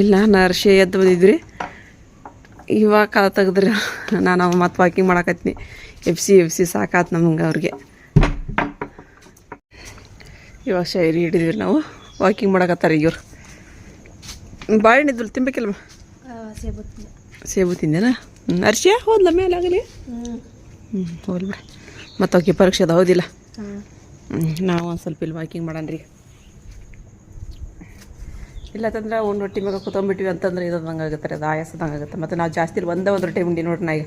ಇಲ್ಲ ನರ್ಷೆ ಎದ್ದು ಬಂದಿದ್ರಿ. ಇವಾಗ ಕಾಲ ತೆಗೆದ್ರಿ. ನಾನು ಮತ್ತೆ ವಾಕಿಂಗ್ ಮಾಡಕತ್ತೀನಿ ಎಫ್ ಸಿ ಎಫ್ ಸಿ ಸಾಕಾತ್ ನಮ್ಗೆ ಅವ್ರಿಗೆ. ಇವಾಗ ಶೈರಿ ಹಿಡಿದ್ವಿ ನಾವು. ವಾಕಿಂಗ್ ಮಾಡಕತ್ತಾರೆ ಇವ್ರು. ಬಾಳೆಹಣ್ಣು ಇದ್ರು ತಿನ್ಬೇಕಿಲ್ಲ ಸೇಬು ತಿಂದೇನ? ಹ್ಞೂ ಅರ್ಶಿಯ ಹೋದ್ಲ ಮೇಲೆ ಆಗಲಿ ಹ್ಞೂ ಹೋಗ್ಲಿ ಬಿಡ. ಮತ್ತು ಅವಕ್ಕೆ ಪರೀಕ್ಷೆ ಅದು ಹೌದಿಲ್ಲ. ನಾವು ಒಂದು ಸ್ವಲ್ಪ ಇಲ್ಲಿ ವಾಕಿಂಗ್ ಮಾಡಣ್ರಿ ಇಲ್ಲತ್ತಂದ್ರೆ ಒಂದು ರೊಟ್ಟಿ ಮಗ ಕುತ್ಕೊಂಡ್ಬಿಟ್ಟಿವಿ ಅಂತಂದ್ರೆ ಇದಂಗೆ ಆಗುತ್ತೆ, ಅದು ಆಯಾಸದಂಗೆ ಆಗುತ್ತೆ. ಮತ್ತು ನಾವು ಜಾಸ್ತಿ ಇಲ್ಲಿ ಒಂದೇ ಒಂದು ರೊಟ್ಟಿ ಉಂಡಿ ನೋಡ್ರಿ ನಾ ಈಗ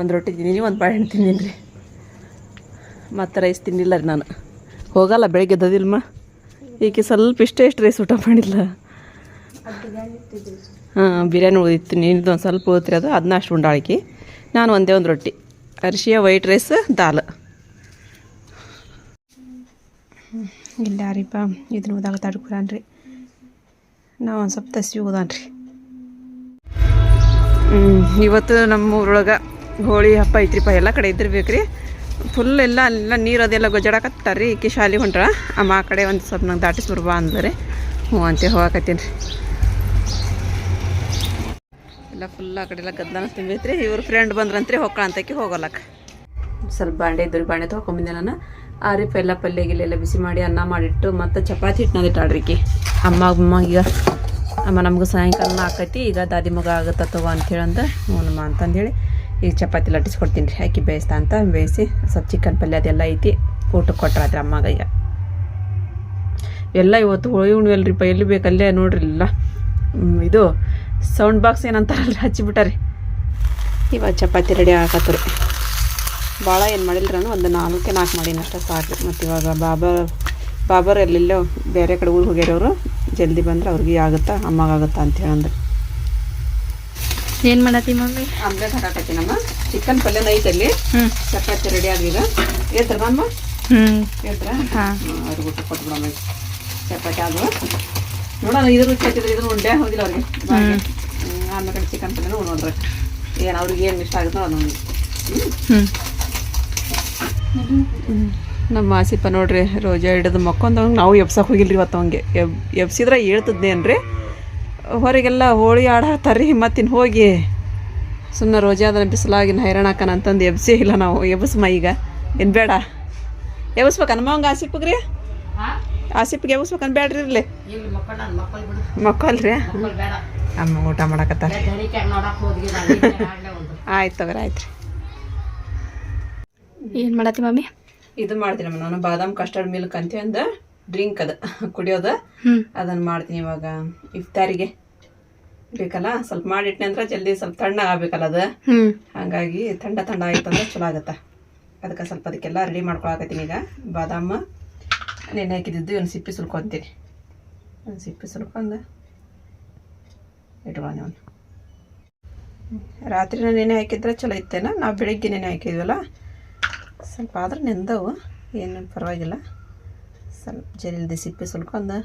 ಒಂದು ರೊಟ್ಟಿ ತಿಂದೀನಿ, ಒಂದು ಬಾಳೆಹಣ್ಣು ತಿಂದೀನಿ. ರೀ ಮತ್ತು ರೈಸ್ ತಿನ್ನಿಲ್ಲ ರೀ ನಾನು. ಹೋಗಲ್ಲ, ಬೆಳಗ್ಗೆ ಎದ್ದದಿಲ್ಮ. ಈಕೆ ಸ್ವಲ್ಪ ಇಷ್ಟೇ ಇಷ್ಟು ರೈಸ್ ಊಟ ಮಾಡಿಲ್ಲ. ಹಾಂ, ಬಿರಿಯಾನಿ ಉಳಿದಿತ್ತು ನೀನು ಒಂದು ಸ್ವಲ್ಪ ಉಳಿತ್ರಿ ಅದು ಅದನ್ನ ಅಷ್ಟು ಉಂಡಾಳಿಕೆ. ನಾನು ಒಂದೇ ಒಂದು ರೊಟ್ಟಿ, ಅರಿಶಿಯ ವೈಟ್ ರೈಸ್, ದಾಲ್. ಇಲ್ಲ ರೀಪ ಇದನ್ನ ಓದಾಗ ತಡ್ಕೊಳನ್ರಿ ನಾವು ಒಂದು ಸ್ವಲ್ಪ ತಸಿ ಓದಾನ್ರಿ ಇವತ್ತು ನಮ್ಮ ಊರೊಳಗೆ ಹೋಳಿ ಹಬ್ಬ ಐತ್ರಿಪ್ಪ ಎಲ್ಲ ಕಡೆ ಇದ್ದಿರ್ಬೇಕು ರೀ ಫುಲ್ ಎಲ್ಲ ಎಲ್ಲ ನೀರು ಅದೆಲ್ಲ ಗೊಜ್ಜಾಡಕತ್ತಾರೆ ರೀ ಈಕೆ ಶಾಲೆ ಹೊಂಟ್ರ. ಅಮ್ಮ ಆ ಕಡೆ ಒಂದು ಸ್ವಲ್ಪ ನಂಗೆ ದಾಟಿಸಿ ಬರ್ಬಾ ಅಂದ್ರೆ. ಹ್ಞೂ ಅಂತೆ ಹೋಗಕತ್ತೀನಿ. ರೀ ಎಲ್ಲ ಫುಲ್ ಆ ಕಡೆ ಎಲ್ಲ ಗದ್ದಾನ ತುಂಬೈತ್ರಿ. ಇವ್ರ ಫ್ರೆಂಡ್ ಬಂದ್ರಂತ್ರಿ ಹೋಗ್ಕೊಳಂತಕ್ಕೆ ಹೋಗಲ್ಲಕ್ಕ. ಸ್ವಲ್ಪ ಬಾಂಡೆ ಇದ್ರಿ ಬಾಂಡೆ ತೊಗೊಂಬಂದೆ ನಾನು. ಆರಿಫ್ ಎಲ್ಲ ಪಲ್ಯ ಗಿಲ್ಲೆಲ್ಲ ಬಿಸಿ ಮಾಡಿ ಅನ್ನ ಮಾಡಿಟ್ಟು ಮತ್ತು ಚಪಾತಿ ಹಿಟ್ಟು ನಾದಿಟ್ಟಾಡ್ರಿಕಿ ಅಮ್ಮ ಅಮ್ಮ, ಈಗ ಅಮ್ಮ ನಮ್ಗೆ ಸಾಯಂಕಾಲ ಆಕೈತಿ, ಈಗ ದಾದಿ ಮಗ ಆಗುತ್ತ ತಗೋ ಅಂತೇಳಂದ ಹ್ಞೂನಮ್ಮ ಅಂತಂದೇಳಿ ಈಗ ಚಪಾತಿ ಲಟ್ಟಿಸ್ಕೊಡ್ತೀನಿ ರೀ. ಹಾಕಿ ಬೇಯಿಸ್ತಾ ಅಂತ ಬೇಯಿಸಿ ಸ್ವಲ್ಪ ಚಿಕನ್ ಪಲ್ಯ ಅದೆಲ್ಲ ಐತಿ ಊಟಕ್ಕೆ ಕೊಟ್ರಾದ್ರೆ ಅಮ್ಮಗ ಈಗ. ಎಲ್ಲ ಇವತ್ತು ಹೋಳಿ ಪ, ಎಲ್ಲಿ ಬೇಕಲ್ಲೇ ನೋಡ್ರಿ ಇಲ್ಲ ಇದು ಸೌಂಡ್ ಬಾಕ್ಸ್ ಏನಂತಾರಲ್ರಿ ಹಚ್ಚಿಬಿಟ್ಟಾರಿ. ಇವಾಗ ಚಪಾತಿ ರೆಡಿ ಆಗತ್ತರಿ. ಭಾಳ ಏನು ಮಾಡಿಲ್ಲ ನಾನು? ಒಂದು ನಾಲ್ಕೆ ನಾಲ್ಕು ಮಾಡೀನಿ ಅಷ್ಟೇ ಸಾಕು. ಮತ್ತು ಇವಾಗ ಬಾಬರ್ ಬಾಬರ್ ಎಲ್ಲೆಲ್ಲೋ ಬೇರೆ ಕಡೆ ಊರಿಗೆ ಹೋಗ್ಯಾರ ಅವರು ಜಲ್ದಿ ಬಂದ್ರೆ ಅವ್ರಿಗೆ ಆಗುತ್ತಾ ಅಮ್ಮಗಾಗುತ್ತಾ ಅಂತ ಹೇಳಂದ್ರೆ. ಏನು ಮಾಡತ್ತಿ ಮಮ್ಮಿ? ಆಮ್ಲೆಟ್ ಹಾಕತ್ತೀನಮ್ಮ ಚಿಕನ್ ಪಲ್ಯ ಐತಲ್ಲಿ ಅಲ್ಲಿ. ಚಪಾತಿ ರೆಡಿ ಆಗಿದ ಹೇಳ್ತಾರ ಅಮ್ಮ ಹೇಳ್ತಾರ? ಅವ್ರಿಗೆ ಊಟ ಕೊಟ್ಬಿಡಮ್ಮ. ಚಪಾತಿ ಆದ್ವು ನೋಡೋಣ ಇದ್ರ ರುಚಿ ಹತ್ತಿದ್ರೆ ಇದ್ರ ಉಂಡೆ ಹೋಗಿಲ್ಲ ಅವ್ರಿಗೆ. ಆಮೇಲೆ ಚಿಕನ್ ಪಲ್ಯನೂ ನೋಡ್ರಿ. ಏನು ಅವ್ರಿಗೆ ಏನು ಇಷ್ಟ ಆಗುತ್ತೋ ಅದೊಂದು. ಹ್ಮ್. ನಮ್ಮ ಆಸಿಪ್ಪ ನೋಡ್ರಿ ರೋಜಾ ಹಿಡಿದು ಮಕ್ಕೊಂದವಂಗೆ ನಾವು ಎಬ್ಸಕ್ಕೆ ಹೋಗಿಲ್ರಿ ಇವತ್ತು ಅವಂಗೆ. ಎಬ್ ಎಬ್ಸಿದ್ರೆ ಹೇಳ್ತದ್ನೇನ್ರಿ? ಹೊರಗೆಲ್ಲ ಹೋಳಿ ಆಡಾತಾರ್ರಿ ಮತ್ತಿನ್ನು ಹೋಗಿ. ಸುಮ್ಮನೆ ರೋಜಾ ಅದನ್ನ ಬಿಸಿಲಾಗಿನ ಹೈರಾಣ ಹಾಕನ ಅಂತಂದು ಎಬ್ಸಿ ಇಲ್ಲ ನಾವು ಎಬ್ಸಮ್ಮ ಈಗ. ಏನು ಬೇಡ. ಎಬ್ಸ್ಬೇಕನ್ನ ಅನ್ಮವಂಗೆ ಆಸಿಪ್ಪಗ್ರಿ ಆಸಿಪ್ಗೆ ಎಬ್ಸ್ಬೇಕನ್ ಬೇಡ್ರಿ ಇರ್ಲಿ. ಮಕ್ಕಳ್ರಿ? ಅಮ್ಮ ಊಟ ಮಾಡಕತ್ತಾರ. ಆಯ್ತು ತಗೋರಿ ಆಯ್ತು ರೀ ಏನ್ ಮಾಡತ್ತಿ ಮಮ್ಮಿ? ಇದು ಮಾಡ್ತೀನಿ ನಾನು ಬಾದಾಮ್ ಕಸ್ಟರ್ಡ್ ಮಿಲ್ಕ್ ಅಂತ ಒಂದು ಡ್ರಿಂಕ್ ಅದ ಕುಡಿಯೋದ. ಅದನ್ನ ಮಾಡ್ತೀನಿ ಇವಾಗ. ಇಫ್ತಾರಿಗೆ ಬೇಕಲ್ಲ? ಸ್ವಲ್ಪ ಮಾಡಿಟ್ನೆ ಅಂದ್ರೆ ಜಲ್ದಿ ಸ್ವಲ್ಪ ತಣ್ಣ ಆಗ್ಬೇಕಲ್ಲ ಅದು? ಹಂಗಾಗಿ ಹಾಗಾಗಿ ಥಂಡ ಥಂಡ ಆಯ್ತು ಅಂದ್ರೆ ಚಲೋ ಆಗತ್ತ. ಅದಕ್ಕೆ ಸ್ವಲ್ಪ ಅದಕ್ಕೆಲ್ಲ ರೆಡಿ ಮಾಡ್ಕೊಳಕತ್ತೀನಿ ಈಗ. ಬಾದಾಮ ನೆನೆ ಹಾಕಿದ್ದು ಒಂದು ಸಿಪ್ಪಿ ಸುಲ್ಕೊಂತೀನಿ. ಒಂದು ಸಿಪ್ಪಿ ಸುಲ್ಕೊಂಡು ಇಟ್ಕೊಳ್ಳಿ ಅವನು. ರಾತ್ರಿನ ನೆನೆ ಹಾಕಿದ್ರೆ ಚಲೋ ಇತ್ತೇನ? ನಾವು ಬೆಳಿಗ್ಗೆ ನೆನೆ ಹಾಕಿದ್ವಲ್ಲ? ಸ್ವಲ್ಪ ಆದ್ರೆ ನೆಂದವು, ಏನು ಪರವಾಗಿಲ್ಲ. ಸ್ವಲ್ಪ ಜಲ್ದಿ ಸ್ವಲ್ಪ ಒಂದು,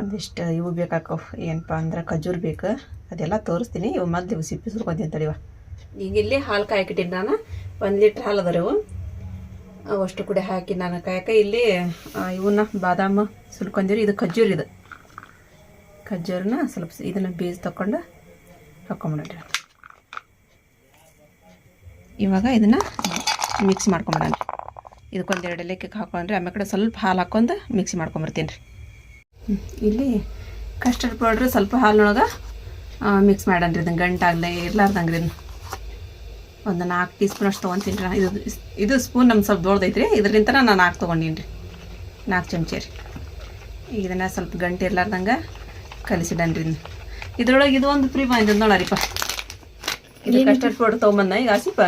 ಒಂದಿಷ್ಟು ಇವು ಬೇಕಾಕವು ಏನಪ್ಪ ಅಂದ್ರೆ ಖಜೂರ್ ಬೇಕು, ಅದೆಲ್ಲ ತೋರಿಸ್ತೀನಿ. ಇವು ಮೊದ್ಲು ಇವು ಸಿಪ್ಪಿ ಸುಲ್ಕೊಂತೀನಿ ತಡಿವ ಈಗ ಇಲ್ಲಿ ಹಾಲು ಕಾಯಕಿಟ್ಟಿನಿ ನಾನು. ಒಂದು ಲೀಟ್ರ್ ಹಾಲು ಅದರವು ಅವಷ್ಟು ಕೂಡ ಹಾಕಿ ನಾನು ಕಾಯಕ. ಇಲ್ಲಿ ಇವನ್ನ ಬಾದಾಮ ಸುಲ್ಕೊಂದಿರಿ ಇದು ಖಜೂರ್ ಇದು. ಖಜೂರನ್ನ ಸ್ವಲ್ಪ ಇದನ್ನ ಬೀಜ ತಗೊಂಡು ಹಾಕೊಂಬಿಡ್ರಿ ಇವಾಗ ಇದನ್ನ ಮಿಕ್ಸ್ ಮಾಡ್ಕೊಂಬಿಡಣ್ರಿ ಇದಕ್ಕೊಂದು ಎರಡು ಲೆಕ್ಕಕ್ಕೆ ಹಾಕೊಂಡ್ರೆ ಆಮೇಲೆ ಕಡೆ ಸ್ವಲ್ಪ ಹಾಲು ಹಾಕೊಂಡು ಮಿಕ್ಸಿ ಮಾಡ್ಕೊಂಬರ್ತೀನಿ ರೀ. ಇಲ್ಲಿ ಕಸ್ಟರ್ಡ್ ಪೌಡ್ರ್ ಸ್ವಲ್ಪ ಹಾಲಿನೊಳಗೆ ಮಿಕ್ಸ್ ಮಾಡನ್ರಿ ಇದನ್ನು ಗಂಟಾಗಲೇ ಇರ್ಲಾರ್ದಂಗೆ ರೀ ಒಂದು ನಾಲ್ಕು ಟೀ ಸ್ಪೂನ್ ಅಷ್ಟು ತೊಗೊತೀನಿ ರೀ. ಇದು ಇದು ಸ್ಪೂನ್ ನಮ್ಮ ಸ್ವಲ್ಪ ದೊಡ್ಡದೈತೆ ರೀ ಇದರಿಂದ ನಾನು ನಾಲ್ಕು ತೊಗೊಂಡೀನಿ ರೀ. ನಾಲ್ಕು ಚಮಚ ರೀ. ಈಗ ಇದನ್ನು ಸ್ವಲ್ಪ ಗಂಟೆ ಇರ್ಲಾರ್ದಂಗೆ ರೀ ಇದನ್ನು. ಇದ್ರೊಳಗೆ ಇದು ಒಂದು ಫ್ರೀ ಬಂದಿದ್ದು ನೋಡರಿಪ್ಪ ಇದು ಕಸ್ಟರ್ಡ್ ಪೌಡರ್ ತೊಗೊಂಬಂದ ಈಗ ಆಸಿಪ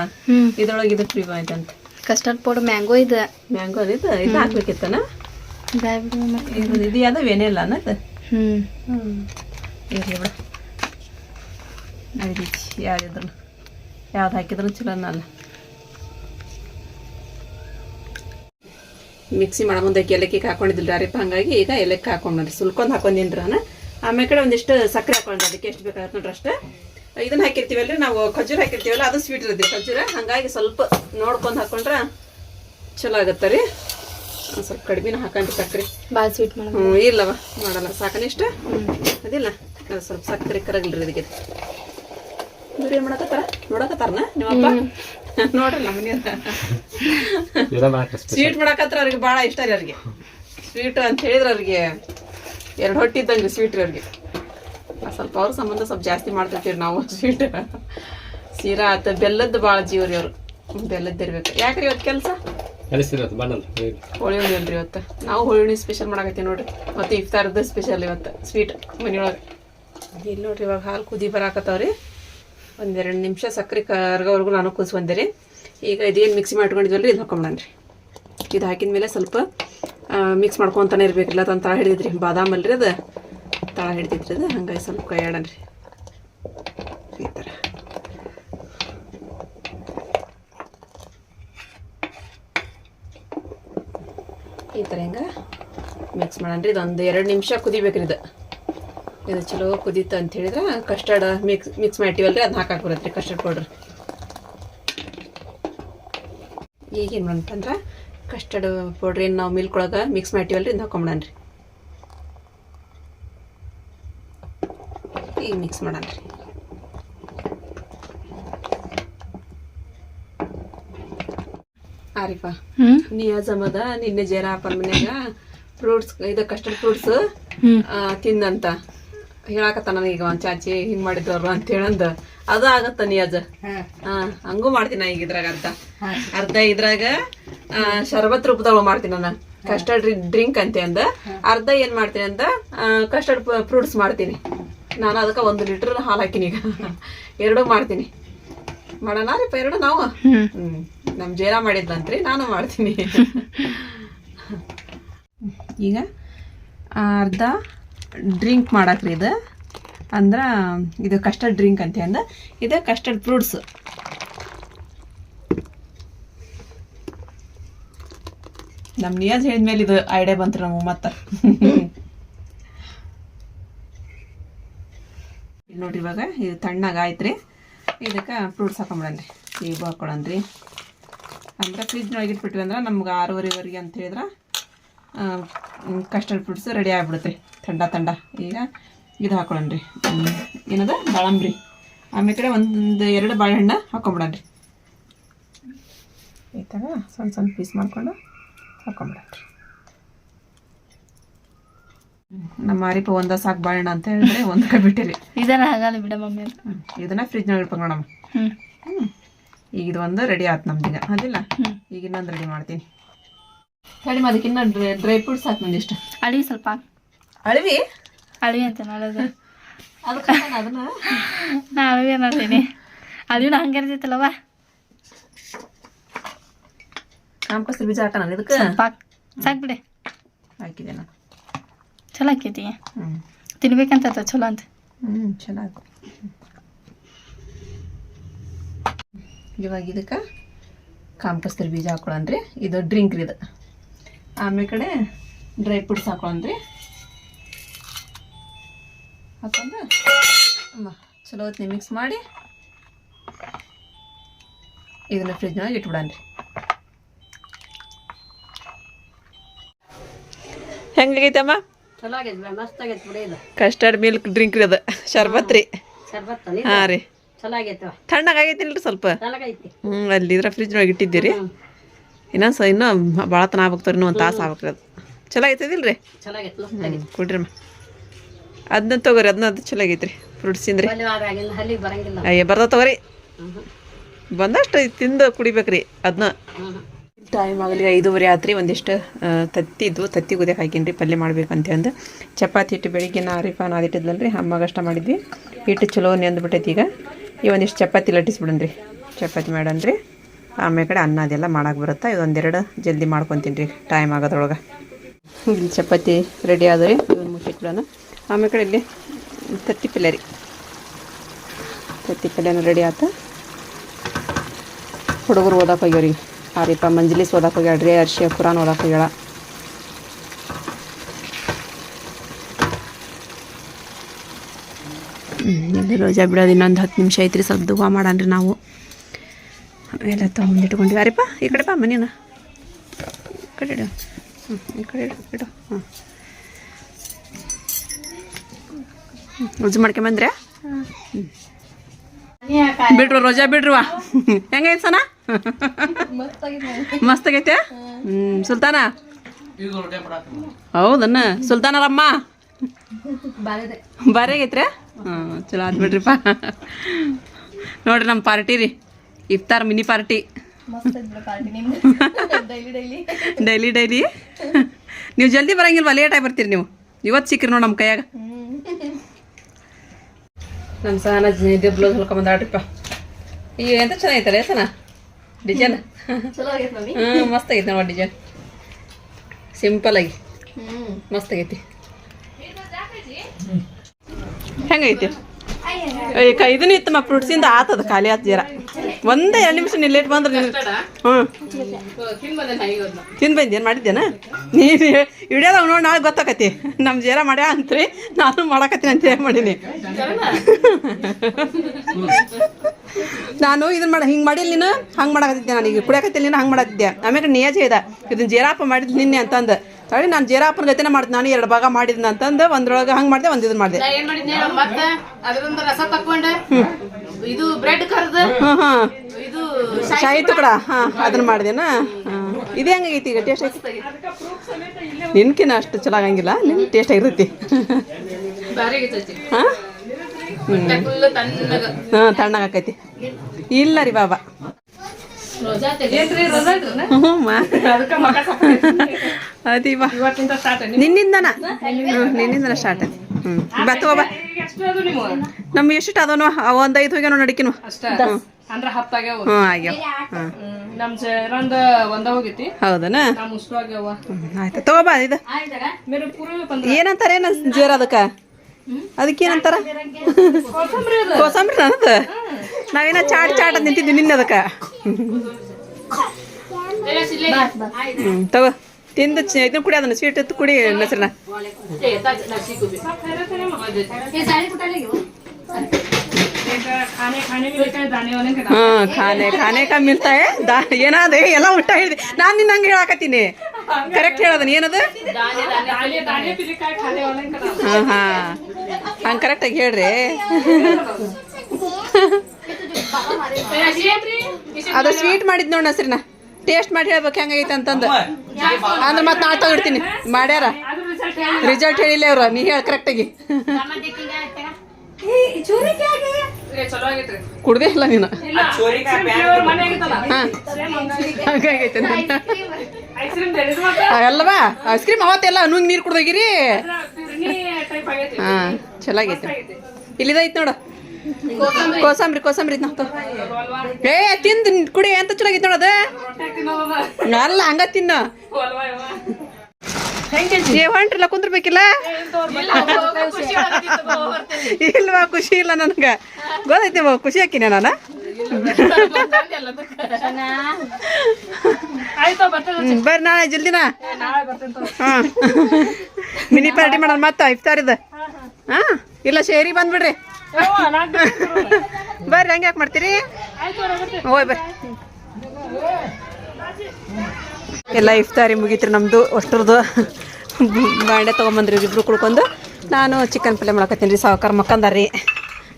ಇದ್ರೊಳಗೆ ಇದು ಫ್ರೀ ಆಯ್ತಂತ ಕಸ್ಟರ್ಡ್ ಪೌಡರ್ ಮ್ಯಾಂಗೋ ಇದು. ಮ್ಯಾಂಗೋ ಇದು ಇದು ಹಾಕ್ಬೇಕಿತ್ತನ. ಇದು ಇದು ಯಾವ್ದು ವೆನಿಲ್ಲ ಅನ್ನೋದು? ಹ್ಞೂ ಇರಲಿ ಬಿಡ. ನಡೀತಿ ಯಾವ್ದಿದ್ರು ಯಾವ್ದು ಹಾಕಿದ್ರು ಚಲೋ ಅಲ್ಲ ಮಿಕ್ಸಿ ಮಾಡೋ ಮುಂದೆ ಎಲೆಕ್ಕಿ ಹಾಕೊಂಡಿದ್ದಿಲ್ಲ ರೀಪ ಹಂಗಾಗಿ ಈಗ ಏಲಕ್ಕಿ ಹಾಕೊಂಡ್ರಿ ಸುಲ್ಕೊಂಡು ಹಾಕೊಂಡಿನ್ರಿ ಆಮೇಲೆ ಕಡೆ ಒಂದಿಷ್ಟು ಸಕ್ಕರೆ ಹಾಕೊಂಡ್ರಿ ಅದಕ್ಕೆ ಎಷ್ಟು ಬೇಕಾಗತ್ತೆ ನೋಡ್ರಿ ಅಷ್ಟೇ. ಇದನ್ನ ಹಾಕಿರ್ತೀವಲ್ರಿ? ನಾವು ಖಜೂರ ಹಾಕಿರ್ತೀವಲ್ಲ ಅದು ಸ್ವೀಟ್ ಇರುತ್ತೆ ಖಜೂರ ಹಂಗಾಗಿ ಸ್ವಲ್ಪ ನೋಡ್ಕೊಂಡು ಹಾಕೊಂಡ್ರೆ ಚಲೋ ಆಗತ್ತೆ ರೀ. ಸ್ವಲ್ಪ ಕಡಿಮೆನ ಹಾಕೊಂಡ್ರಿ ಸಕ್ಕರೆ ಭಾಳ ಸ್ವೀಟ್ ಹ್ಞೂ ಇಲ್ಲವ ಮಾಡಲ್ಲ ಸಾಕನಿಷ್ಟ ಅದಿಲ್ಲ ಅದು ಸ್ವಲ್ಪ ಸಕ್ಕರೆ ಕರಗಿಲ್ರಿ ಇದಕ್ಕೆ ಇವ್ರು ಏನು ಮಾಡಕತ್ತಾರ? ನೋಡಕತ್ತಾರನ ನಿಮ್ಮಪ್ಪ? ನೋಡ್ರಿ ಮನೆಯವ್ರ. ಸ್ವೀಟ್ ಮಾಡಕತ್ತಾರ ಅವ್ರಿಗೆ ಭಾಳ ಇಷ್ಟ ರೀ ಅವ್ರಿಗೆ. ಸ್ವೀಟ್ ಅಂತ ಹೇಳಿದ್ರೆ ಅವ್ರಿಗೆ ಎರಡು ಹೊಟ್ಟಿದ್ದಂಗೆ ಸ್ವೀಟ್ ರೀ ಅವ್ರಿಗೆ. ಸ್ವಲ್ಪ ಅವ್ರ ಸಂಬಂಧ ಸ್ವಲ್ಪ ಜಾಸ್ತಿ ಮಾಡ್ತಿರ್ತೀವಿ ನಾವು ಸ್ವೀಟ್. ಸೀರಾ ಆತ ಬೆಲ್ಲದ್ದು ಭಾಳ ಜೀವ್ರಿ ರೀ ಅವರು ಬೆಲ್ಲದ್ದು ಇರ್ಬೇಕು. ಯಾಕ್ರಿ ಇವತ್ತು ಕೆಲಸ? ಹೋಳಿ. ಹುಳಿ ಅಲ್ರಿ ಇವತ್ತು. ನಾವು ಹೋಳಿ ಸ್ಪೆಷಲ್ ಮಾಡಕತ್ತೀವಿ ನೋಡ್ರಿ. ಮತ್ತು ಇಫ್ತಾರದ ಸ್ಪೆಷಲ್ ಇವತ್ತು. ಸ್ವೀಟ್ ಮನೆಯೊಳಗೆ. ಇಲ್ಲಿ ನೋಡ್ರಿ ಇವಾಗ ಹಾಲು ಕುದಿ ಬರಾಕತ್ತಾವ್ರಿ. ಒಂದೆರಡು ನಿಮಿಷ ಸಕ್ಕರೆ ಕರ್ಗೋವರೆಗೂ ನಾನು ಕುದಿಸ್ಕೊಂಡೆ ರೀ. ಈಗ ಇದೇನು ಮಿಕ್ಸಿ ಮಾಡ್ಕೊಂಡಿದ್ವಲ್ರಿ ಇದು ಹಾಕೊಂಬಿಡನ್ರಿ ಇದು ಹಾಕಿದ ಮೇಲೆ ಸ್ವಲ್ಪ ಮಿಕ್ಸ್ ಮಾಡ್ಕೊತಾನೆ ಇರ್ಬೇಕಿಲ್ಲ ಅಂತ ಹೇಳಿದ್ರಿ. ಬಾದಾಮಲ್ರಿ ಅದು. ತಳ ಹಿಡಿದಿದ್ರಿ ಅದು ಹಂಗಾಗಿ ಸ್ವಲ್ಪ ಕೈ ಆಡನ್ರಿ ಈ ಥರ. ಈ ಥರ ಹಿಂಗೆ? ಮಿಕ್ಸ್ ಮಾಡನ್ರಿ. ಇದೊಂದು ಎರಡು ನಿಮಿಷ ಕುದಿಬೇಕ್ರಿ ಇದು. ಇದು ಚಲೋ ಕುದೀತು ಅಂತ ಹೇಳಿದ್ರೆ ಕಸ್ಟರ್ಡ್ ಮಿಕ್ಸ್ ಮಿಕ್ಸ್ ಮಾಡಿವಲ್ರಿ ಅದನ್ನ ಹಾಕಕ್ಕೆ ಬರುತ್ತೆ ಕಸ್ಟರ್ಡ್ ಪೌಡ್ರ್ ಈಗೇನು ಅಂತಂದ್ರೆ ಕಸ್ಟರ್ಡ್ ಪೌಡ್ರ್ ಏನು ನಾವು ಮಿಲ್ಕ್ ಒಳಗೆ ಮಿಕ್ಸ್ ಮಾಡಿವಲ್ರಿ ಇದನ್ನ ಹಾಕೊಂಬಿಡನ್ರಿ ಈಗ ಮಾಡೋಣ. ರೀ ಆರಿಫಾ ಅಮ್ಮದ ನಿನ್ನೆ ಜೇರ ಅಪ್ಪನ ಮನ್ಯಾಗ ಫ್ರೂಟ್ಸ್ ಇದು ಕಸ್ಟರ್ಡ್ ಫ್ರೂಟ್ಸ್ ತಿಂದಂತ. ಹೇಳಾಕತ್ತ ನನಗೀಗ ಒಂದ್ ಚಾಚಿ ಹಿಂಗ್ ಮಾಡಿದ್ರು ಅಂತ ಹೇಳಂದ. ಅದು ಆಗತ್ತ ನಿಯಾಜ. ಹಾ. ಹಂಗೂ ಮಾಡ್ತೀನಿ ಈಗ ಇದ್ರಾಗ ಅರ್ಧ. ಅರ್ಧ ಇದ್ರಾಗ ಆ, ಶರಬತ್ ರೂಪದೊಳಗ ಮಾಡ್ತೀನಿ ನಾನು. ಕಸ್ಟರ್ಡ್ ಡ್ರಿಂಕ್ ಅಂತ ಅಂದ. ಅರ್ಧ ಏನ್ ಮಾಡ್ತೀನಿ ಅಂತ ಕಸ್ಟರ್ಡ್ ಫ್ರೂಟ್ಸ್ ಮಾಡ್ತೀನಿ. ನಾನು ಅದಕ್ಕೆ ಒಂದು ಲೀಟರ್ ಹಾಲು ಹಾಕಿನಿ ಈಗ. ಎರಡೂ ಮಾಡ್ತೀನಿ. ಮಾಡೋಣ ರೀ ಎರಡು ನಾವು? ಹ್ಞೂ ಹ್ಮ್. ನಮ್ ಜೇರ ಮಾಡಿದ್ಲಂತ್ರಿ ನಾನು ಮಾಡ್ತೀನಿ. ಈಗ ಅರ್ಧ ಡ್ರಿಂಕ್ ಮಾಡಾಕ್ರಿ ಇದು. ಅಂದ್ರೆ ಇದು ಕಸ್ಟರ್ಡ್ ಡ್ರಿಂಕ್ ಅಂತ ಅಂದ. ಇದು ಕಸ್ಟರ್ಡ್ ಫ್ರೂಟ್ಸ್ ನಮ್ ನಿಯಾಜ್ ಹೇಳಿದ್ಮೇಲೆ ಇದು ಐಡಿಯಾ ಬಂತು ನಮಗೆ ಮತ್ತ. ನೋಡ್ರಿ ಇವಾಗ ಇದು ತಣ್ಣಗೆ ರೀ ಇದಕ್ಕೆ ಫ್ರೂಟ್ಸ್ ಹಾಕೊಂಬಿಡನ್ರಿ ಈಗ ಹಾಕೊಳನ್ರಿ ಅಂದ್ರೆ ಫ್ರಿಜ್ನೊಳಗೆ ಇಟ್ಬಿಟ್ವಿ ಅಂದ್ರೆ ನಮ್ಗೆ ಆರೂವರೆವರೆಗೆ ಅಂತ ಹೇಳಿದ್ರೆ ಕಸ್ಟರ್ಡ್ ಫ್ರೂಟ್ಸ್ ರೆಡಿ ಆಗ್ಬಿಡುತ್ತೆ. ಥಂಡ ಥಂಡ. ಈಗ ಇದು ಹಾಕೊಳ್ಳೋಣ ರೀ ಏನದ? ದಾಳಂಬ್ರಿ ಆಮೇಲೆ ಕಡೆ ಒಂದು ಎರಡು ಬಾಳೆಹಣ್ಣು ಹಾಕೊಂಬಿಡನ್ರಿ ಈ ಥರ ಸಣ್ಣ ಸಣ್ಣ ಪೀಸ್ ಮಾಡ್ಕೊಂಡು ಹ್ಮ್, ನಮ್ಮ ಮಾರಿಪ ಒಂದ ಸಾಕು ಬಾಳಣ್ಣ ಅಂತ ಹೇಳಿದ್ರೆ ಒಂದ್ ಕೈ ಬಿಟ್ಟಿರಿ. ಇದನ್ನ ಆಗಲ್ಲ ಬಿಡ ಮಮ್ಮಿ ಇದನ್ನ ಫ್ರಿಜ್ನಾಗ ಇಟ್ಕೊಂಡು ನಮ್ಮ ಹ್ಞೂ ಹ್ಮ್. ಈಗ ಇದು ಒಂದು ರೆಡಿ ಆಯ್ತು ನಮ್ದೀಗ. ಅದಿಲ್ಲ? ಈಗ ಇನ್ನೊಂದು ರೆಡಿ ಮಾಡ್ತೀನಿ. ಕಡಿಮೆ ಅದಕ್ಕೆ ಇನ್ನೂ ಡ್ರೈ ಫ್ರೂಟ್ಸ್ ಹಾಕಿ ಇಷ್ಟ. ಅಳಿ ಸ್ವಲ್ಪ ಅಳಿವಿ? ಅಳವಿ ಅಳಿ ಅಂತ ನೋಡೋದು ಅದಕ್ಕೆ ಅದನ್ನ? ನಾ ಮಾಡ್ತೀನಿ ಅನ್ನತೀನಿ ಅಳಿನ ಹಂಗೆ ಇರ್ತೈತಲ್ಲವ ಕಾಂಪಸ್ತ್ರ ಬೀಜ ಹಾಕೋಣ ಇದಕ್ಕೆ. ಸಾಕ್ ಬಿಡಿ. ಹಾಕಿದೆ ನಾನು. ಚಲೋ ಆಕೈತಿ ಹ್ಞೂ ತಿನ್ಬೇಕಂತ ಚಲೋ ಅಂತ. ಹ್ಞೂ ಚೆನ್ನಾಗಿ. ಇವಾಗ ಇದಕ್ಕೆ ಕಾಂಪಸ್ತ್ರ ಬೀಜ ಹಾಕೊಳನ್ರಿ. ಇದು ಡ್ರಿಂಕ್ ಇದು. ಆಮೇಲೆ ಕಡೆ ಡ್ರೈ ಫ್ರೂಟ್ಸ್ ಹಾಕೊಳನ್ರಿ. ಹಾಕೊಂಡು ಅಮ್ಮ ಚಲೋ ಹೊತ್ತಿನ ಮಿಕ್ಸ್ ಮಾಡಿ ಇದನ್ನ ಫ್ರಿಜ್ನೊಳಗೆ ಇಟ್ಬಿಡನ್ರಿ. ಹೆಂಗಾಗೈತಮ್ಮ ಚಲೋ ಆಗೈತೆ ಬಿಡ ಮಸ್ತ್ ಆಗೈತೆ ಬಿಡ ಇದು. ಕಸ್ಟರ್ಡ್ ಮಿಲ್ಕ್ ಡ್ರಿಂಕ್ ರೀ ಅದು. ಶರ್ಬತ್ ರೀ. ಶರ್ಬತ್ ಹಾಂ ರೀ. ಚಲೋ ಆಗೈತೆ ತಣ್ಣಗಾಗೈತಿಲ್ರಿ ಸ್ವಲ್ಪ? ಹ್ಮ್ ಹ್ಞೂ ಅಲ್ಲಿ ಇದ್ರ ಫ್ರಿಜ್ನೊಳಗೆ ಇಟ್ಟಿದ್ದೀರಿ. ಇನ್ನೊಂದು ಸ ಇನ್ನೂ ಭಾಳ ತನ ಆಗ್ಬೇಕ್ತಾರೆ ಇನ್ನೂ ಒಂದು ತಾಸು ಆಗ್ಬೇಕ್ರಿ ಅದು. ಚಲೋ ಆಗೈತದಿಲ್ಲ ರೀ ಹ್ಞೂ ಅದನ್ನ ತಗೋರಿ ಅದನ್ನ ಅದು ಚಲೋ ಆಗೈತ್ರಿ ಫ್ರೂಟ್ಸ್ ತಿಂದ್ರಿ ಒಲೆ ವಾರ ಆಗಿಲ್ಲ ಹಲ್ಲಿಗೆ ಬರಂಗಿಲ್ಲ. ಅಯ್ಯ ಬರ್ದ ತಗೋರಿ. ಬಂದಷ್ಟು ತಿಂದು ಕುಡಿಬೇಕ್ರಿ ಅದನ್ನ ಟೈಮ್ ಆಗಲಿ, ಐದೂವರೆ ಆತ್ರಿ, ಒಂದಿಷ್ಟು ತತ್ತಿದ್ದು, ತತ್ತಿ ಕುದಿಯಕ್ಕೆ ಹಾಕೀನಿ ರೀ ಪಲ್ಯ ಮಾಡ್ಬೇಕಂತ ಅಂದು. ಚಪಾತಿ ಹಿಟ್ಟು ಬೆಳಿಗ್ಗೆ ರೀ ಅಮ್ಮಗೆ ಅಮ್ಮಗಷ್ಟ ಮಾಡಿದ್ವಿ. ಹಿಟ್ಟು ಚಲೋ ನೆಂದ್ಬಿಟ್ಟೈತಿ ಈಗ. ಈ ಒಂದಿಷ್ಟು ಚಪಾತಿ ಲಟ್ಟಿಸ್ಬಿಡನ್ರಿ. ಚಪಾತಿ ಮಾಡನ್ರಿ. ಆಮೇಲೆ ಕಡೆ ಅನ್ನ ಅದೆಲ್ಲ ಮಾಡಕ್ಕೆ ಬರುತ್ತೆ? ಇದೊಂದೆರಡು ಜಲ್ದಿ ಮಾಡ್ಕೊತೀನಿ ರೀ ಟೈಮ್ ಆಗೋದ್ರೊಳಗೆ. ಇಲ್ಲಿ ಚಪಾತಿ ರೆಡಿ ಆದ್ರಿ ಇವನ್ ಮುಚ್ಚಿಟ್ಬಿಡೋಣ ಆಮೇಲೆ ಕಡೆ ಇಲ್ಲಿ ತತ್ತಿ ಪಲ್ಯ ರೀ. ತತ್ತಿ ಪಲ್ಯನೂ ರೆಡಿ ಆತ. ಹುಡುಗರು ಓದಕ್ಕೆ ಹೋಗ್ಯಾವ್ರಿ. ಆರಿಪ ಮಂಜಲಿಸ್ ಓದಕ್ಕೆ ಹೋಗ್ಯಾಡ್ರಿ ಅರ್ಶಿಯ ಕುರಾನ್ ಓದಕ್ಕೆ ಹೋಗ್ಯಾಳ. ಇಲ್ಲಿ ರೋಜಾ ಬಿಡೋದು ಇನ್ನೊಂದು ಹತ್ತು ನಿಮಿಷ ಐತ್ರಿ ಸ್ವಲ್ಪ ದುವಾ ಮಾಡನ್ರಿ ನಾವು. ಎಲ್ಲ ತೊಗೊಂಡು ಇಟ್ಕೊಂಡ್ವಿ ಅರಿಪ ಈ ಕಡೆ ಬಾ ಮನೇನ. ಈ ಕಡೆ ಇಡು. ಹ್ಞೂ ಈ ಕಡೆ ಇಡು ಇಡು. ಹ್ಞೂ ಉಜ್ಜು ಮಾಡ್ಕೊಂಬಂದ್ರೆ ಬಿಡ್ರು ರೋಜಾ ಬಿಡ್ರುವ? ಹೆಂಗೈತೆ ಸನ ಮಸ್ತ್ ಆಗೈತೆ ಹ್ಞೂ ಸುಲ್ತಾನ? ಹೌದನ್ನ ಸುಲ್ತಾನಾರಮ್ಮ? ಬಾರಿ ಆಗೈತ್ರಿ ಹ್ಞೂ ಚಲೋ ಆತ್ ಬಿಡ್ರಿಪ್ಪ. ನೋಡ್ರಿ ನಮ್ಮ ಪಾರ್ಟಿ ರೀ. ಇಫ್ತಾರ್ ಮಿನಿ ಪಾರ್ಟಿ. ಡೈಲಿ ಡೈಲಿ ನೀವು ಜಲ್ದಿ ಬರಂಗಿಲ್ವಾ? ಲೇಟ್ ಆಗಿ ಬರ್ತೀರಿ ನೀವು. ಇವತ್ತು ಸಿಕ್ಕ್ರಿ ನೋಡಿ ನಮ್ಮ ಕೈಯಾಗ. ನಮ್ಮ ಸಹನ ಇದು ಬ್ಲೌಸ್ ಹೊಲ್ಕೊಂಬಂದಾಡ್ರಿಪ್ಪ ಈಗ ಎಂತ ಚೆನ್ನಾಗೈತಲ್ಲ ಸನ ಡಿಸೈನ್ ಹ್ಞೂ ಮಸ್ತ್ ಆಗೈತೆ ನೋಡಿ ಡಿಸೈನ್ ಸಿಂಪಲ್ ಆಗಿ. ಮಸ್ತ್ ಆಗೈತಿ. ಹೆಂಗೈತಿ? ಏಕ ಇದನ್ನ ಇತ್ತಮ್ಮ ಫ್ರೂಟ್ಸಿಂದ ಆತದ ಖಾಲಿ ಆತ ಜೀರ. ಒಂದೇ ಎರಡು ನಿಮಿಷ ನೀ ಲೇಟ್ ಬಂದ್ರೆ ಹ್ಞೂ. ತಿಂದು ಬಂದು ಏನು ಮಾಡಿದ್ದೇನ? ನೀನು ವಿಡಿಯೋದಾಗ ನೋಡಿ ನಾಳೆ ಗೊತ್ತಾಕತಿ. ನಮ್ಮ ಜೀರ ಮಾಡ್ಯಾ ಅಂತ್ರಿ ನಾನು ಮಾಡಕತ್ತೀನಿ ಅಂತ ಹೇಳಿ ಮಾಡೀನಿ. ನಾನು ಇದನ್ನ ಮಾಡ ಹಿಂಗೆ ಮಾಡಿಲ್ಲ ನೀನು ಹಂಗೆ ಮಾಡಕತ್ತಿದ್ದೆ ನಾನು ಈಗ. ಕುಡಿಯಕತ್ತಿಲ್ಲ ನೀನು ಹಂಗೆ ಮಾಡತ್ತಿದ್ದೆ ಆಮೇಲೆ ನಿಯಜ ಇದೆ. ಇದನ್ನ ಜೀರಾಪ ಮಾಡಿದ್ ನಿನ್ನೆ ಅಂತಂದು. ತಡಿ ನಾನು ಜೀರಾಪನ ಗತಿನ ಮಾಡ್ತೀನಿ. ನಾನು ಎರಡು ಭಾಗ ಮಾಡಿದ್ನ ಅಂತಂದು ಒಂದ್ರೊಳಗೆ ಹಂಗೆ ಮಾಡಿದೆ ಒಂದು ಇದನ್ನ ಮಾಡಿದೆ. ಏನು ಮಾಡಿದ್ನೆ ಮತ್ತ ಅದರಿಂದ ರಸ ತಕ್ಕೊಂಡೆ. ಇದು ಬ್ರೆಡ್ ಕರ್ದ. ಹಾಂ ಹಾಂ ಇದು ಶಾಯಿ ತುಕಡ. ಹಾಂ ಅದನ್ನ ಮಾಡಿದೆನಾ? ಹಾಂ. ಇದು ಹೆಂಗೈತಿ? ಈಗ ಟೇಸ್ಟ್ ಐತಿ? ನಿನ್ಕಿನ ಅಷ್ಟು ಚಲೋ ಆಗಂಗಿಲ್ಲ ನಿನ್ ಟೇಸ್ಟ್ ಆಗಿರ್ತೈತಿ. ಹಾಂ? ಹಾಂ ತಣ್ಣಗಾಕೈತಿ ಇಲ್ಲ ರೀ ಬಾಬಾ ರೋಜಾ ಏನ್ರಿ ರೋಜಾ ಹ್ಞೂ ಮಾ ಅದೀವಾ ನಿನ್ನಿಂದನ? ಹ್ಞೂ ನಿನ್ನಿಂದನ? ಸ್ಟಾರ್ಟ್ ಹ್ಞೂ ಬಾ ತಗೋ ಬಾ. ನಮ್ಮ ಎಷ್ಟು ಅದನು ಒಂದು ಐದು ಹೋಗ್ಯಾವ ನಡಿಕಿನ ಅಂದ್ರ ಹ್ಞೂ ಆಗ್ಯಾವ. ಹಾಂ ನಮ್ ಸೇರಂದ ಒಂದ ಹೋಗೈತಿ. ಹೌದನ? ನಮ್ ಉಷ್ಟು ಆಗ್ಯಾವ. ಹ್ಞೂ ಆಯ್ತು. ತಗೋ ಬಾ ಇದು. ಮೇರೆ ಪೂರ ಏನಂತಾರ ಜೇರ್ ಅದಕ್ಕೆ? ಅದಕ್ಕೇನಂತಾರ ಕೋಸಂಬರಿ ಅನ್ನದ ನಾವೇನ ಚಾಟ್ ಚಾಟ್ ಅಂತ ನಿಂತಿದ್ವಿ ನಿನ್ನ ಅದಕ್ಕೆ. ತಗೋ. ತಿಂದು ಇದನ್ನ ಕುಡಿ ಅದನ್ನ ಸ್ವೀಟ್ ಎತ್ತು ಕುಡಿ ಹೆಸರನ್ನ ಹಾಂ ಖಾನೆ ಖಾನೆ ಕಮ್ಮಿ ಇರ್ತಾವೆ ದಾ ಏನಾದ? ಎಲ್ಲ ಊಟ ಹೇಳಿದೆ. ನಾನು ನಿನ್ನ ಹಂಗೆ ಹೇಳಾಕತ್ತೀನಿ. ಕರೆಕ್ಟ್ ಹೇಳೋದನ್ನ ಏನದು? ಹಾಂ ಹಾಂ. ಹಂಗ ಕರೆಕ್ಟ್ ಆಗಿ ಹೇಳ್ರಿ. ಅದು ಸ್ವೀಟ್ ಮಾಡಿದ್ ನೋಡ ಹಸ್ರಿನ ಟೇಸ್ಟ್ ಮಾಡಿ ಹೇಳ್ಬೇಕು ಹೆಂಗೈತೆ ಅಂತಂದು. ಅಂದ್ರೆ ಮತ್ತೆ ನಾಳೆ ತಗೊಡ್ತೀನಿ ಮಾಡ್ಯಾರ? ರಿಸಲ್ಟ್ ಹೇಳಿಲ್ಲ ಅವ್ರ ನೀ ಹೇಳಿ ಕರೆಕ್ಟಾಗಿ ಕುಡ್ದೇ ಇಲ್ಲ ನೀನು. ಹಂಗಾಗೈತೆ ಅಲ್ವಾ ಐಸ್ ಕ್ರೀಮ್ ಅವತ್ತೆಲ್ಲ ಅನ್ನಂಗೆ ನೀರು ಕುಡ್ದೋಗಿರಿ ಹಾಂ ಚಲಾಗೈತೆ ಇಲ್ಲಿದೈತೆ ನೋಡು. ಕೋಸಂಬ್ರಿ. ಕೋಸಂಬ್ರಿ ಏ ತಿಂದು ಕುಡಿ ಅಂತ ಚೆನ್ನಾಗೈತೆ ನೋಡೋದು ಅಲ್ಲ ಹಂಗ ತಿನ್ನು. ಏ ಹೊಂಟ್ರಲ್ಲ ಕುಂದ್ರಬೇಕಿಲ್ಲ? ಇಲ್ವಾ ಖುಷಿ ಇಲ್ಲ ನನಗೆ. ಗೊತ್ತೈತಿ ಖುಷಿ ಹಾಕಿನ ನಾನು? ಬರ್ರಿ ನಾಳೆ ಜಲ್ದಿನ? ಹಾಂ. ಮಿನಿ ಪಾರ್ಟಿ ಮಾಡೋಣ ಮತ್ತೆ ಇಫ್ತಾರಿದ? ಹಾಂ ಇಲ್ಲ ಶೇರಿ ಬಂದ್ಬಿಡ್ರಿ. ಬರ್ರಿ ಹಂಗೆ ಯಾಕೆ ಮಾಡ್ತೀರಿ ಓಯ್ ಬರ್ರಿ. ಎಲ್ಲ ಇಫ್ತಾರಿ ಮುಗೀತ್ರಿ ನಮ್ಮದು ಅಷ್ಟ್ರದ್ದು ಬಾಂಡೆ ತೊಗೊಂಬಂದ್ರಿ ಇಬ್ರು ಕುಳ್ಕೊಂಡು ನಾನು ಚಿಕನ್ ಪಲ್ಯ ಮಾಡಕತ್ತೀನಿ ರೀ, ಸಾವುಕಾರ ಮಕ್ಕಂದಾರ್ರಿ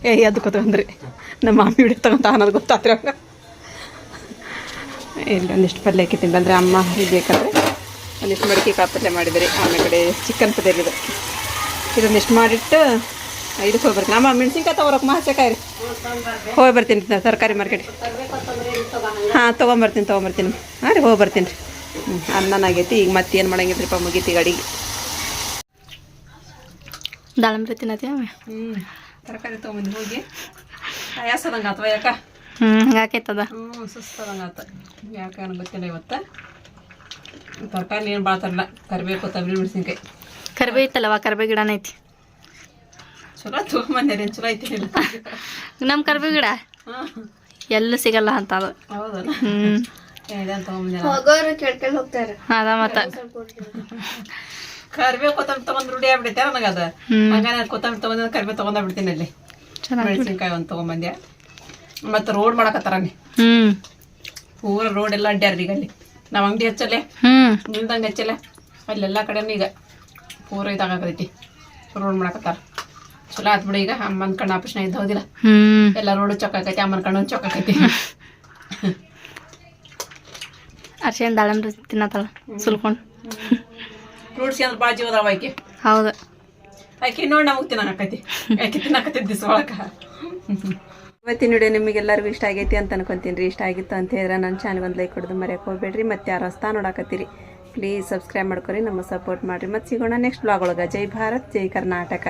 ಏ ಅದು ಕೂತ್ಕೊಂಡ್ರಿ ನಮ್ಮ ಮಾಮಿ ಹಿಡಿದು ತಗೊಂತ ಅನ್ನೋದು ಗೊತ್ತಾತ್ರಿ ಅವಾಗ. ಇಲ್ಲಿ ಒಂದಿಷ್ಟು ಪಲ್ಯ ಹಾಕಿತ್ತೀನಿ ಬಂದರೆ ಅಮ್ಮ ಇದು ಬೇಕಂದ್ರೆ. ಒಂದಿಷ್ಟು ಮಡಿಕೆ ಕಾಳು ಪಲ್ಯ ಮಾಡಿದ್ರಿ, ಆಮೇಲೆ ಚಿಕನ್ ಪಲ್ಯ ಇದೆ ಇದೊಂದಿಷ್ಟು ಮಾಡಿಟ್ಟು ಇದಕ್ಕೆ ಹೋಗಿ ಬರ್ತೀನಿ. ಅಮ್ಮ ಮೆಣಸಿನ್ಕಾಯಿ ತಗೋರಕ್ಕೆ ಮಾಸಕಾಯಿ ರೀ ಹೋಗಿ ಬರ್ತೀನಿ, ತರಕಾರಿ ಮಾರ್ಕೆಟ್ ಹಾಂ ತೊಗೊಂಬರ್ತೀನಿ ತೊಗೊಂಬರ್ತೀನಿ. ಹಾಂ ರೀ ಹೋಗಿ ಬರ್ತೀನಿ ರೀ ಹ್ಞೂ ಅನ್ನನಾಗೈತಿ ಈಗ ಮತ್ತೆ ಏನು ಮಾಡಂಗಿದ್ರಿಪ್ಪ ಮುಗೀತಿ ಅಡಿಗೆ ದಾಳಂಬ್ರಿ ತಿನ್ನತಿ ಹ್ಞೂ ತರಕಾರಿ ತೊಗೊಂಬಂದು ಹೋಗಿ. ಆಯಾಸದಂಗೆ ಅಥವಾ ಯಾಕ? ಹ್ಞೂ ಹಂಗಾಕೈತದ ಹ್ಞೂ ಸುಸ್ತದಂಗೆ ಆತ. ಯಾಕೆ ಅನ್ನೋ ಗೊತ್ತಿಲ್ಲ ಇವತ್ತು. ತರಕಾರಿ ಏನು ಭಾಳ ತರಲ್ಲ ಕರಿಬೇಕು ಕೊತ್ತಂಬರಿ ಮೆಣಸಿನ್ಕಾಯಿ. ಕರಿಬೇ ಇತ್ತಲ್ಲವ ಕರಿಬೇ ಗಿಡನ ಐತಿ? ಚಲೋ ತೊಗೊಂಬಂದ್ಯಾರೇನು ಚಲೋ ಐತಿ ನಮ್ಮ ಕರಿಬೇ ಗಿಡ? ಹಾಂ ಎಲ್ಲೂ ಸಿಗಲ್ಲ ಅಂತ ಅದು. ಹೌದಲ್ಲ ಹ್ಞೂ ಏನೇನು ತೊಗೊಂಬಂದ್ಯಾರ ಅದ ಮತ್ತ. ಕರಿಬೇವು ಕೊತ್ತಂಬರಿ ತೊಗೊಂಡ್ ರೂಢಿ ಆಗ್ಬಿಟ್ಟೈತೆ ನನಗೆ. ಹಂಗಾನೆ ಕೊತ್ತಂಬರಿ ತೊಗೊಂಡ್ ಕರಿಬೇವು ತೊಗೊಂಡ ಬಿಡ್ತೀನಿ ಅಲ್ಲಿ. ಚೆನ್ನಾಗಿ ಮೆಣಸಿನ್ಕಾಯಿ ಒಂದು ತೊಗೊಂಬಂದ್ಯ? ಮತ್ತು ರೋಡ್ ಮಾಡಕತ್ತಾರ ನೀ ಹ್ಞೂ ಪೂರ ರೋಡ್ ಎಲ್ಲ ಅಡ್ಡ್ಯಾರ ಈಗ ಅಲ್ಲಿ. ನಾವು ಅಂಗಡಿ ಹಚ್ಚಲೆ ಹ್ಞೂ ನಿಮ್ದಂಗೆ ಹಚ್ಚಲೆ ಅಲ್ಲೆಲ್ಲ ಕಡೆನೂ ಈಗ. ಪೂರ ಇದಾಗತೈತಿ ರೋಡ್ ಮಾಡಕತ್ತಾರ. ಚಲೋ ಆತ್ ಬಿಡಿ ಈಗ. ಅಮ್ಮನ ಕಣ್ಣು ಆಪರೇಷನ್ ಇದ್ದ ಹೌದಿಲ್ಲ. ಎಲ್ಲ ರೋಡ್ ಚೊಕ್ಕಾಕೈತಿ ಅಮ್ಮನ ಕಣ್ಣು ಚೊಕ್ಕಾಕೈತಿ ಅರ್ಶಿನ ದಾಳಂಬ್ರಿ ತಿನ್ನತ್ತಳ ಸುಲ್ಕೊಂಡು. ಫ್ರೂಟ್ಸ್ ಅಂದ್ರೆ ಭಾಳ ಜೀವ ಆಕೆ. ಹೌದು. ಆಕೆ ನೋಡಿ ನಮಗೆ ತಿನ್ನಕತ್ತೈತಿ ಆಕೆ ತಿನ್ನಕತ್ತೈತಿ ದಿವಸ ಒಳಗೆ. ಇವತ್ತಿನ ವಿಡಿಯೋ ನಿಮಗೆಲ್ಲರಿಗೂ ಇಷ್ಟ ಆಗೈತಿ ಅಂತ ಅನ್ಕೊಂತೀನಿ ರೀ. ಇಷ್ಟ ಆಗಿತ್ತು ಅಂತ ಹೇಳಿದ್ರೆ ನನ್ನ ಚಾನಲ್ ಒಂದು ಲೈಕ್ ಕೊಡೋದು ಮರೆಯಕ್ಕೆ ಹೋಗ್ಬೇಡ್ರಿ. ಮತ್ತೆ ಯಾರು ಹೊಸ್ತಾ ನೋಡಾಕತ್ತೀರಿ ಪ್ಲೀಸ್ ಸಬ್ಸ್ಕ್ರೈಬ್ ಮಾಡ್ಕೊರಿ. ನಮ್ಮ ಸಪೋರ್ಟ್ ಮಾಡಿರಿ. ಮತ್ತೆ ಸಿಗೋಣ ನೆಕ್ಸ್ಟ್ ಬ್ಲಾಗ್ ಒಳಗೆ. ಜೈ ಭಾರತ್ ಜೈ ಕರ್ನಾಟಕ.